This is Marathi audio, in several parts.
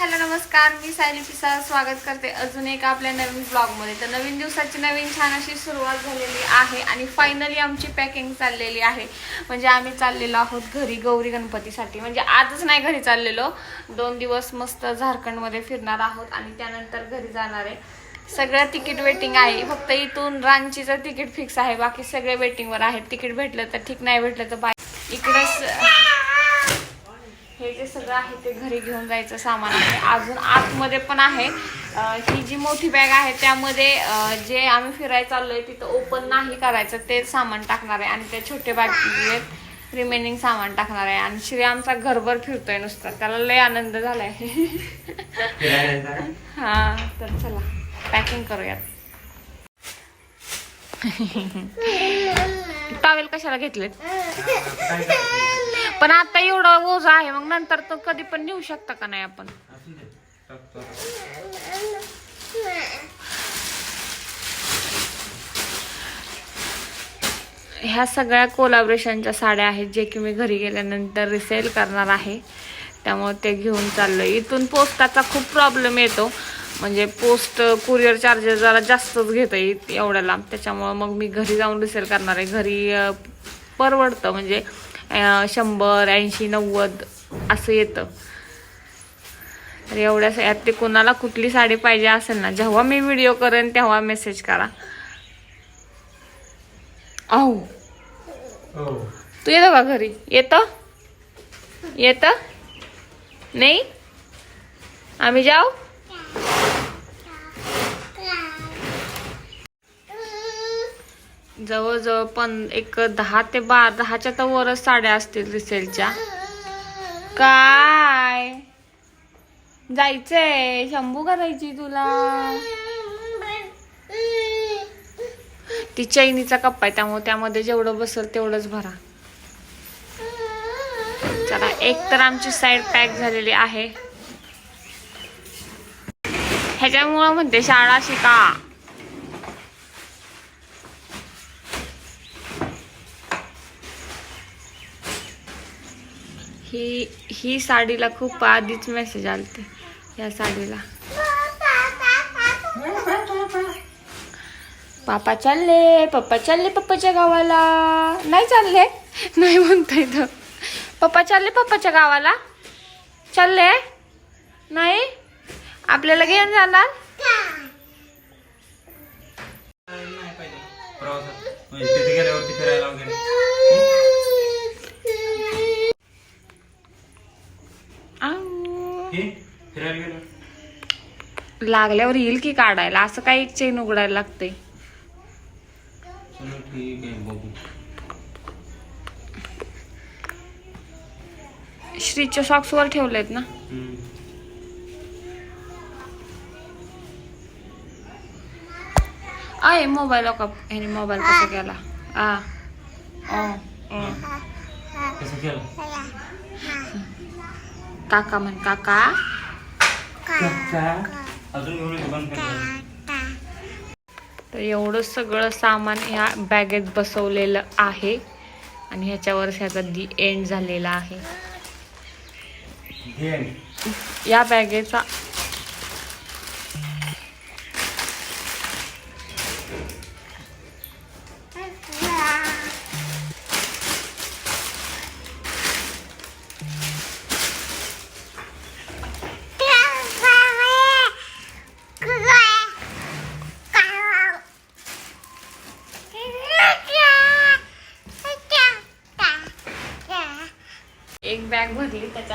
हॅलो नमस्कार. मी सायली पिसा स्वागत करते अजून एक आपल्या नवीन ब्लॉगमध्ये. तर नवीन दिवसाची नवीन छान अशी सुरुवात झालेली आहे आणि फायनली आमची पॅकिंग चाललेली आहे. म्हणजे आम्ही चाललेलो आहोत घरी गौरी गणपतीसाठी. म्हणजे आजच नाही घरी चाललेलो. दोन दिवस मस्त झारखंडमध्ये फिरणार आहोत आणि त्यानंतर घरी जाणार आहे. सगळं तिकीट वेटिंग आहे. फक्त इथून रांचीचं तिकीट फिक्स आहे. बाकी सगळे वेटिंगवर आहेत. तिकीट भेटलं तर ठीक नाही भेटलं तर बाय इकडंच हे जे सगळं आहे ते घरी घेऊन जायचं सामान आहे. अजून आतमध्ये पण आहे. ही जी मोठी बॅग आहे त्यामध्ये जे आम्ही फिरायला चाललोय तिथं ओपन नाही करायचं ते सामान टाकणार आहे. आणि त्या छोटे बाकीत रिमेनिंग सामान टाकणार आहे. आणि श्री आमचा घरभर फिरतोय नुसता. त्याला लय आनंद झालाय. हा तर चला पॅकिंग करूयात. टॉवेल कशाला घेतलेत? पण आता एवढं ओझ आहे मग नंतर तर कधी पण नेऊ शकता का नाही आपण? ह्या सगळ्या कोलाब्रेशनच्या साड्या आहेत जे की मी घरी गेल्यानंतर रिसेल करणार आहे. त्यामुळे ते घेऊन चाललोय. इथून पोस्टाचा खूप प्रॉब्लेम येतो. म्हणजे पोस्ट कुरिअर चार्जेस जरा जास्तच घेतं एवढ्या लांब त्याच्यामुळं मग मी घरी जाऊन रिसेल करणार आहे. घरी परवडतं. म्हणजे शंभर ऐंशी नव्वद असं येतं. तर एवढ्या यात ते कोणाला कुठली साडी पाहिजे असेल ना जेव्हा मी व्हिडिओ करेन तेव्हा मेसेज करा. अहो. तू येतो का घरी? येतो? येत? नाही? आम्ही जाऊ? जवळजवळ पण एक दहा ते बारा दहाच्या तर वरच साड्या असतील रिसेलच्या काय? जायचंय. शंभू करायची तुला. ती चैनीचा कप्पा आहे त्यामुळे त्यामध्ये जेवढं बसल तेवढंच भरा. चला एक तर आमची साईड पॅक झालेली आहे. ह्याच्यामुळं म्हणते शाळा शिका. ही ही साडीला खूप आधीच मेसेज आलते या साडीला. पापा चालले पप्पा चालले पप्पाच्या गावाला. नाही चालले? नाही म्हणता येतं. पप्पा चालले पप्पाच्या गावाला? चालले? नाही? आपल्याला घेऊन जाणार? प्रवासात. म्हणजे तिथे गेल्यावरती फिरायला वगैरे आऊ. हे फिरायला गेलो लागल्यावर येईल की काढायला? असं काही एक चेन उघडायला लागते श्रीच्या सॉक्स वर ठेवलेत ना. आहे मोबाईल का ह्याने मोबाईल कसा केला? आ. ओ, ओ. कसं केलं? काका म्हण काका. अजून दुकान तर एवढं सगळं सामान ह्या बॅगेत बसवलेलं आहे. आणि ह्याच्यावर ह्याचा दी एंड झालेला आहे. या बॅगेचा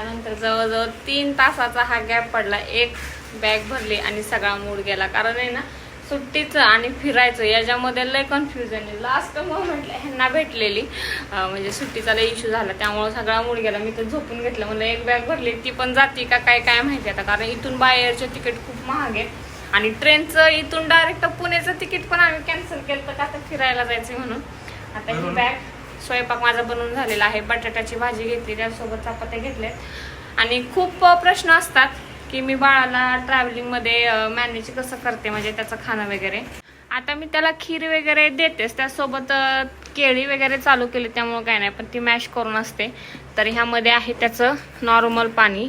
भरली त्याच्यानंतर जवळजवळ तीन तासाचा हा गॅप पडला. एक बॅग भरली आणि सगळा मूड गेला. कारण आहे ना सुट्टीचं आणि फिरायचं याच्यामध्ये लय कन्फ्युजन आहे. लास्ट मोमेंटला ह्यांना भेटलेली. म्हणजे सुट्टीचा लय इश्यू झाला. त्यामुळे सगळा मूड गेला. मी तर झोपून घेतलं. म्हणलं एक बॅग भरली. ती पण जाते का काय काय माहिती आता. कारण इथून बाहेरचे तिकीट खूप महाग आहे. आणि ट्रेनचं इथून डायरेक्ट पुण्याचं तिकीट पण आम्ही कॅन्सल केलं. का आता फिरायला जायचं म्हणून. आता ही. बॅग स्वयंपाक माझा बनवून झालेला आहे. बटाट्याची भाजी घेतली त्यासोबत चपात्या घेतल्यात आणि खूप प्रश्न असतात की मी बाळाला ट्रॅव्हलिंगमध्ये मॅनेज कसं करते म्हणजे त्याचं खाणं वगैरे. आता मी त्याला खीर वगैरे देतेच. त्यासोबत केळी वगैरे चालू केली त्यामुळे काय नाही. पण ती मॅश करून असते. तर ह्यामध्ये आहे त्याचं नॉर्मल पाणी.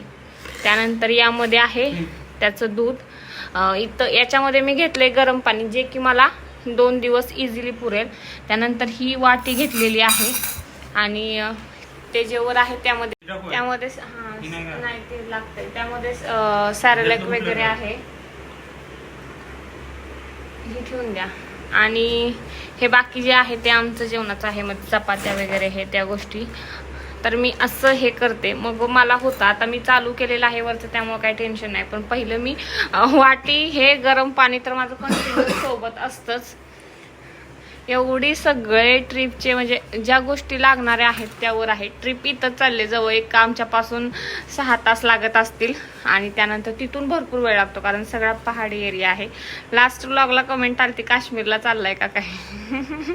त्यानंतर यामध्ये आहे त्याचं दूध. इथं याच्यामध्ये मी घेतलंय गरम पाणी जे की मला दोन दिवस इझिली पुरेल. त्यानंतर ही वाटी घेतलेली आहे. आणि ते जे वर आहे त्यामध्ये त्यामध्ये हा? नाही ते लागतंय. त्यामध्ये सॅरलॅक वगैरे आहे. हे ठेवून द्या. आणि हे बाकी जे आहे ते आमचं जेवणाचं आहे मग चपात्या वगैरे हे त्या गोष्टी. तर मी असं हे करते. मग मला होतं आता मी चालू केलेलं आहे वरचं त्यामुळे काही टेन्शन नाही. पण पहिलं मी वाटी हे गरम पाणी तर माझं कंटिन्यू सोबत असतंच. एवढी सगळे ट्रिपचे म्हणजे ज्या गोष्टी लागणाऱ्या आहेत त्यावर आहे. ट्रिप इथं चालले जवळ एक आमच्यापासून सहा तास लागत असतील. आणि त्यानंतर तिथून भरपूर वेळ लागतो कारण सगळा पहाडी एरिया आहे. लास्ट ब्लॉगला कमेंट आली ती काश्मीरला चाललाय का काय?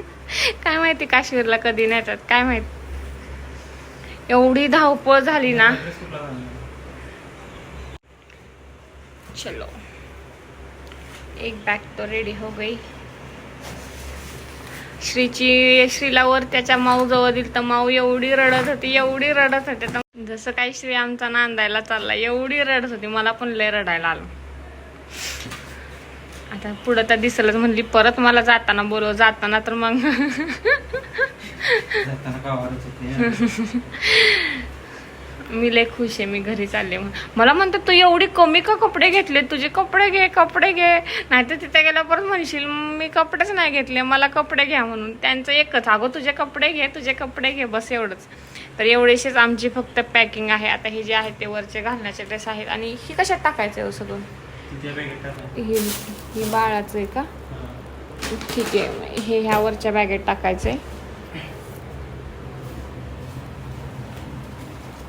काय माहिती काश्मीरला कधी नेतात? काय माहिती? एवढी धावपळ झाली ना. चलो. एक बॅग तो रेडी हो गई. श्रीची श्रीला वर त्याच्या माऊ जवळ दिल तर माऊ एवढी रडत होती एवढी रडत होती. तर जसं काही श्री आमचा नांदायला चालला एवढी रडत होती. मला पण लय रडायला आलं. आता पुढं तर दिसलंच म्हणली परत मला जाताना बोलव जाताना तर मग. मी लय खुश आहे मी घरी चालले म्हणून. मला म्हणते तू एवढी कमी का कपडे घेतले? तुझे कपडे घे कपडे घे. नाही तर तिथे गेल्या परत म्हणशील मी कपडेच नाही घेतले मला कपडे घ्या म्हणून. त्यांचं एकच अगं तुझे कपडे घे तुझे कपडे घे बस एवढंच. तर एवढीशीच आमची फक्त पॅकिंग आहे. आता हे जे आहे ते वरचे घालण्याचे ड्रेस आहेत. आणि ही कशात टाकायचं हो सगळं. ही ही बाळाचं आहे का. ठीक आहे. हे ह्या वरच्या बॅगेत टाकायचं आहे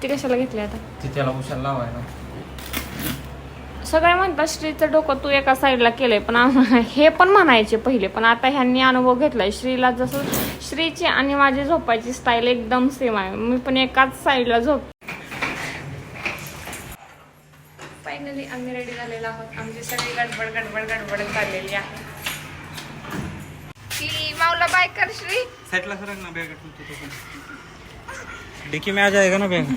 ते कशाला घेतले आता? ते त्याला उशाला लावायला. सगळे म्हणतात श्रीचं डोकं तू एका साईडला केलंय पण हे पण म्हणायचे पहिले पण आता ह्यांनी अनुभव घेतलाय. श्रीला जसं श्रीची आणि माझी झोपायची स्टाईल एकदम सेम आहे. मी पण एकाच साईडला झोप फायनली आम्ही रेडी झालेलो आहोत. आमची सगळी गडबड गडबड गडबड चाललेली आहे. की माऊला बाय कर श्री. साईडला सरक ना बॅग ठेवतो तो पण. डिक्की में आ जाएगा ना बॅग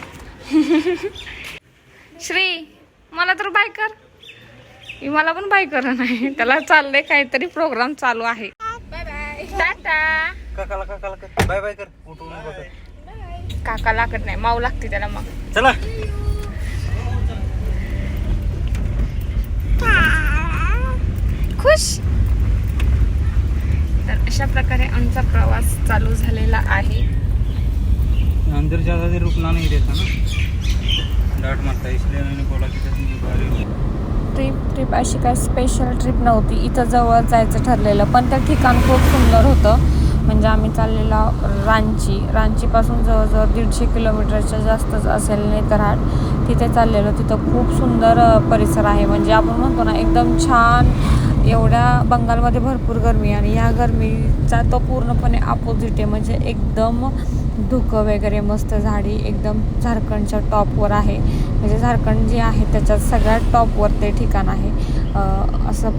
श्री मला तर बाय कर. ही मला पण बाय कर नाही. त्याला चाललंय काहीतरी प्रोग्राम चालू आहे. टाटा. काकाला काकाला बाय कर. काका लागत नाही. माऊ लागते त्याला मग. चला. खुश? तर अशा प्रकारे आमचा प्रवास चालू झालेला आहे. अंदर ज्यादा देर रुकना नहीं रहता ना? डांट मारता इसलिए मैंने बोला कि ट्रिप ट्रिप अशी काय स्पेशल ट्रिप नव्हती. इथं जवळ जायचं ठरलेलं पण ते ठिकाण खूप सुंदर होतं. म्हणजे आम्ही चाललेलो रांची. रांचीपासून जवळजवळ दीडशे किलोमीटरच्या जास्तच असेल नेतरहाट. तिथे चाललेलो. तिथं खूप सुंदर परिसर आहे. म्हणजे आपण म्हणतो ना एकदम छान एवढ्या बंगालमध्ये भरपूर गरमी आणि या गरमीचा तो पूर्णपणे अपोजिट आहे. म्हणजे एकदम धुकं वगैरे मस्त झाडी एकदम झारखंडच्या टॉपवर आहे. म्हणजे झारखंड जे आहे त्याच्यात सगळ्यात टॉपवर ते ठिकाण आहे. असं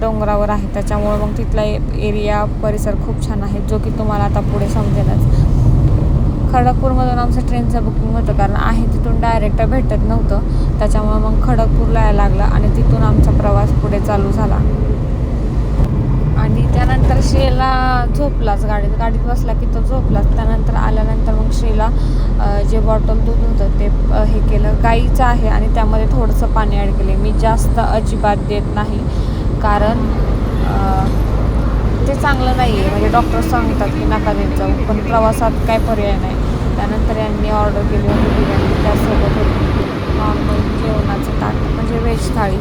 डोंगरावर आहे. त्याच्यामुळे मग तिथला एरिया परिसर खूप छान आहे जो की तुम्हाला आता पुढे समजेलच. खडगपूरमधून आमचं ट्रेनचं बुकिंग होतं कारण आहे तिथून डायरेक्ट भेटत नव्हतं. त्याच्यामुळे मग खडगपूरला यायला लागलं आणि तिथून आमचा प्रवास पुढे चालू झाला. आणि त्यानंतर श्रीला झोपलाच गाडीत. गाडीत बसला की तो झोपलाच. त्यानंतर आल्यानंतर मग श्रीला जे बॉटल दूध होतं ते हे केलं. गाईचं आहे आणि त्यामध्ये थोडंसं पाणी ॲड केले मी जास्त अजिबात देत नाही. कारण ते चांगलं नाही आहे म्हणजे डॉक्टर सांगतात की नका देत जाऊ. पण प्रवासात काय पर्याय नाही. त्यानंतर यांनी ऑर्डर केली होती बिर्याणी. त्यासोबत होती नॉर्मल जेवणाचं ताट म्हणजे व्हेज थाळी.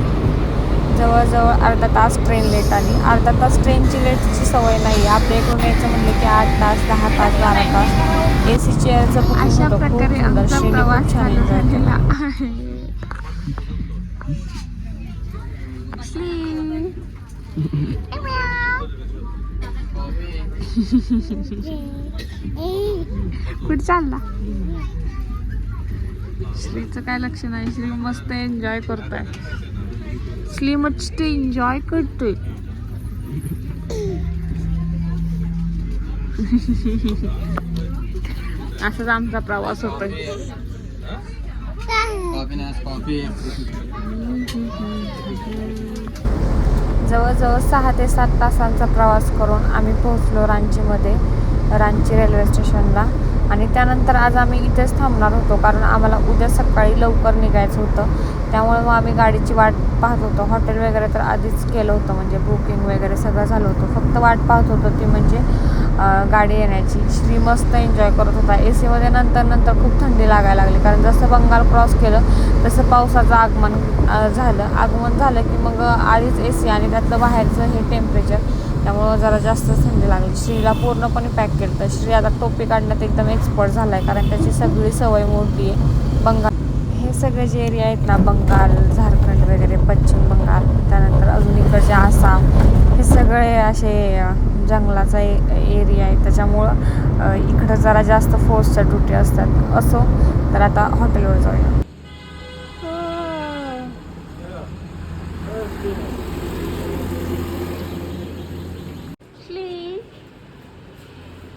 जवळजवळ अर्धा तास ट्रेन लेट आली. अर्धा तास ट्रेनची लेटची सवय नाही आपल्या इकडून यायचं म्हणलं की आठ तास दहा तास बारा तास. ए सी चेअरचं अशा प्रकारे सुंदर. आमचा प्रवास छान झालेला कुठे चालला? श्रीचं काय लक्ष नाही. श्री मस्त एन्जॉय करतोय. श्री मस्त एन्जॉय करतोय. असाच आमचा प्रवास होतोय. जवळजवळ सहा ते सात तासांचा प्रवास करून आम्ही पोहोचलो रांचीमध्ये रांची रेल्वे स्टेशनला. आणि त्यानंतर आज आम्ही इथेच थांबणार होतो कारण आम्हाला उद्या सकाळी लवकर निघायचं होतं. त्यामुळे मग आम्ही गाडीची वाट पाहत होतो. हॉटेल वगैरे तर आधीच केलं होतं म्हणजे बुकिंग वगैरे सगळं झालं होतं. फक्त वाट पाहत होतो ती म्हणजे गाडी येण्याची. श्री मस्त एन्जॉय करत होता. ए सीमध्ये नंतर नंतर खूप थंडी लागायला लागली कारण जसं बंगाल क्रॉस केलं तसं पावसाचं आगमन झालं. आगमन झालं की मग आधीच ए सी आणि त्यातलं बाहेरचं हे टेम्परेचर त्यामुळं जरा जास्त थंडी लागली. श्रीला पूर्णपणे पॅक केलं तर श्री आता टोपी काढण्यात एकदम एक्सपर्ट झाला आहे कारण त्याची सगळी सवय मोठी आहे. बंगाल हे सगळे जे एरिया आहेत ना बंगाल झारखंड वगैरे पश्चिम बंगाल त्यानंतर अजून इकडचे आसाम हे सगळे असे जंगलाचा जंगलाचा एरिया आहे. त्याच्यामुळं इकडं जरा जास्त फोर्सच्या ड्युटी असतात. असो तर आता हॉटेलवर जाऊया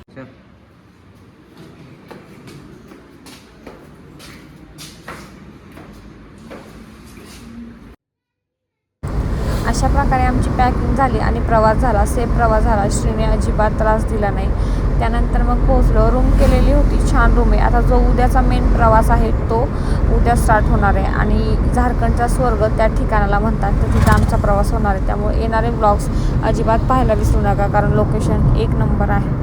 चल अशा प्रकारे आमची पॅकिंग झाली आणि प्रवास झाला. सेफ प्रवास झाला. श्रीने अजिबात त्रास दिला नाही. त्यानंतर मग पोहोचलो. रूम केलेली होती. छान रूम आहे. आता जो उद्याचा मेन प्रवास आहे तो उद्या स्टार्ट होणार आहे. आणि झारखंडचा स्वर्ग त्या ठिकाणाला म्हणतात. तर तिथं आमचा प्रवास होणार आहे. त्यामुळे येणारे ब्लॉग्स अजिबात पाहायला विसरू नका. कारण लोकेशन एक नंबर आहे.